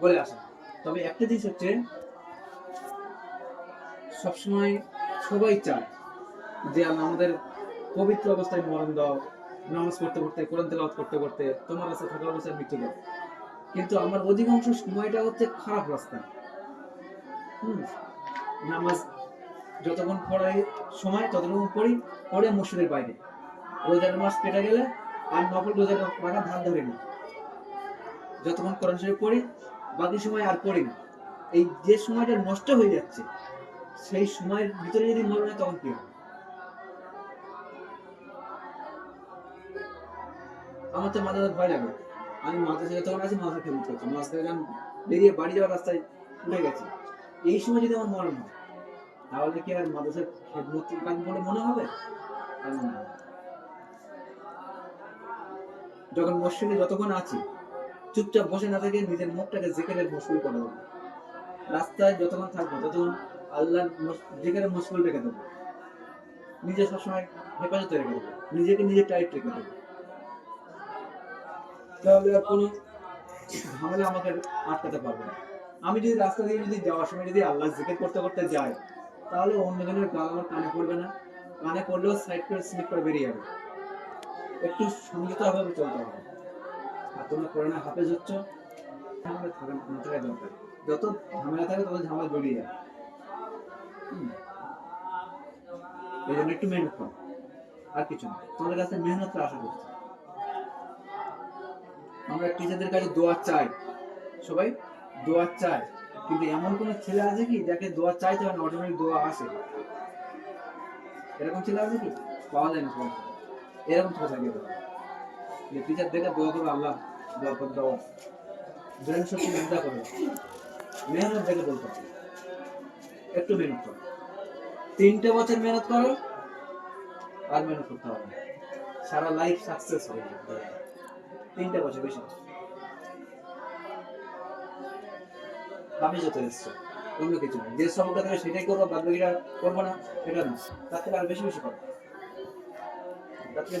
বলে আসা তবে একটা জিনিস হচ্ছে, সবসময় সবাই চায় যে আল্লাহ আমাদের পবিত্র অবস্থায় মরণ দাও, নামাজ পড়তে পড়তে, কোরআন তেলাওয়াত করতে করতে তোমার কাছে থাকা অবস্থায় মৃত্যু দাও। কিন্তু আমার অধিকাংশ সময়টা হচ্ছে খারাপ রাস্তা। হুম, নামাজ যতক্ষণ পড়াই সময় ততক্ষণ পড়ি, পড়ে মসজিদের বাইরে। রোজার মাস কেটে গেলে আর নকল রোজার রাখা ধান ধরে না। যতক্ষণ কোরআন শরীফ পড়ি বাকি সময় আর পড়ি না। এই যে সময়টা নষ্ট হয়ে যাচ্ছে, সেই সময়ের ভিতরে যদি মরণ হয় তখন কি হবে? আমার তো মাঝে ভয় লাগে। আমি মাদ্রাসা যতক্ষণ আছি, মাদ্রাসা খেলতে করছি মাদ্রাসা থেকে বেরিয়ে বাড়ি যাওয়ার রাস্তায় উঠে গেছি। এই সময় যদি আমার মরণ হয়, তাহলে কি আর মাদ্রাসার খেদমত কাজ বলে মনে হবে না। যখন মসজিদে যতক্ষণ আছি চুপচাপ বসে না থেকে নিজের মুখটাকে জেকেরের মশগুল করে দেবো। রাস্তায় যতক্ষণ থাকব, ততক্ষণ আল্লাহর জেকেরের মশগুল রেখে দেবো। নিজে সবসময় হেফাজতে রেখে দেবো। নিজেকে নিজে টাইট রেখে দেবো। তাহলে আর কোনো ঝামেলা আমাকে আটকাতে পারবে না। আমি যদি রাস্তা দিয়ে যদি যাওয়ার সময় যদি আল্লাহ জিকির করতে করতে যাই, তাহলে অন্যজনের গাল আমার কানে পড়বে না। কানে পড়লেও সাইড করে স্লিপ করে বেরিয়ে যাবে। একটু সংযতভাবে চলতে হবে। আর করে না, হাফেজ হচ্ছ। থাকা দরকার। যত ঝামেলা থাকে, তত ঝামেলা জড়িয়ে যায়। এই জন্য একটু মেহনত আর কিছু না। তোমাদের কাছে মেহনতটা আশা করছি। আমরা টিচারদের কাছে দোয়া চাই। সবাই দোয়া চাই কিন্তু এমন কোন ছেলে আছে কি, যাকে দোয়া চাইতে হয় অটোমেটিক দোয়া আসে? এরকম ছেলে আছে কি? পাওয়া যায় না এরকম। যে টিচার দেখে দোয়া করবে আল্লাহ ব্রেন শক্তি চিন্তা করে। মেহনত দেখে বলতে হবে। একটু মেহনত করো। তিনটে বছর মেহনত করো, আর মেহনত করতে হবে। সারা লাইফ সাকসেস যাবে। তিনটে বছর বেশি। আমি যত এসছে। অন্য কিছু না যে দেবে সেটাই করব বাদ বাকিটা করব না এটা না তার থেকে আর বেশি বেশি করো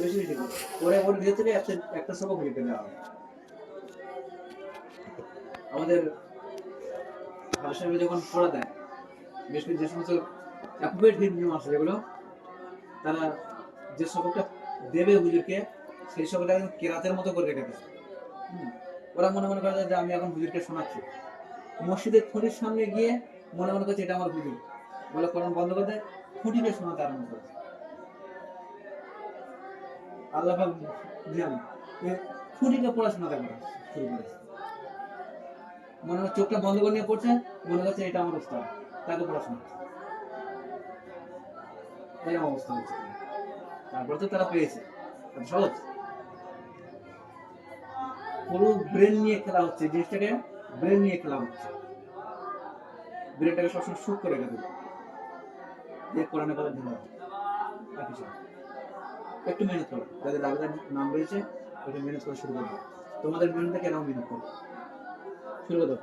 বেশি করো ওর থেকে একটা সবক হবে আমাদের যখন পড়া দেয় বেশ কিছু যে সমস্ত আছে যেগুলো, তারা যে সবকটা দেবে হুজুরকে, সেই সবকটা একদম কেরাতের মতো করে রেখে দেয় ওরা মনে মনে করে যে আমি এখন হুজুরকে শোনাচ্ছি। মসজিদের খুঁটির সামনে গিয়ে মনে মনে করছে এটা আমার হুজুর। বলে কোরআন বন্ধ করে দেয়, খুঁটিকে শোনাতে আরম্ভ করে আল্লাহ যে পড়াশোনা শুরু করেছে মনে চোখটা বন্ধ করে নিয়ে পড়ছে, মনে করছে এটা আমার তাকে পড়াশোনা এরকম অবস্থা হচ্ছে। তারপরে তো তারা পেয়েছে। সহজ। পুরো ব্রেন নিয়ে খেলা হচ্ছে জিনিসটাকে ব্রেন নিয়ে খেলা হচ্ছে। ব্রেনটাকে সবসময় সুখ করে রেখে দেবে। যে কোরআনে কথা না। একটু মেহনত করো যাদের দাবিদার নাম রয়েছে, একটু মেহনত করা শুরু করব তোমাদের মেহনত কেন মেহনত করো? শুরু করে।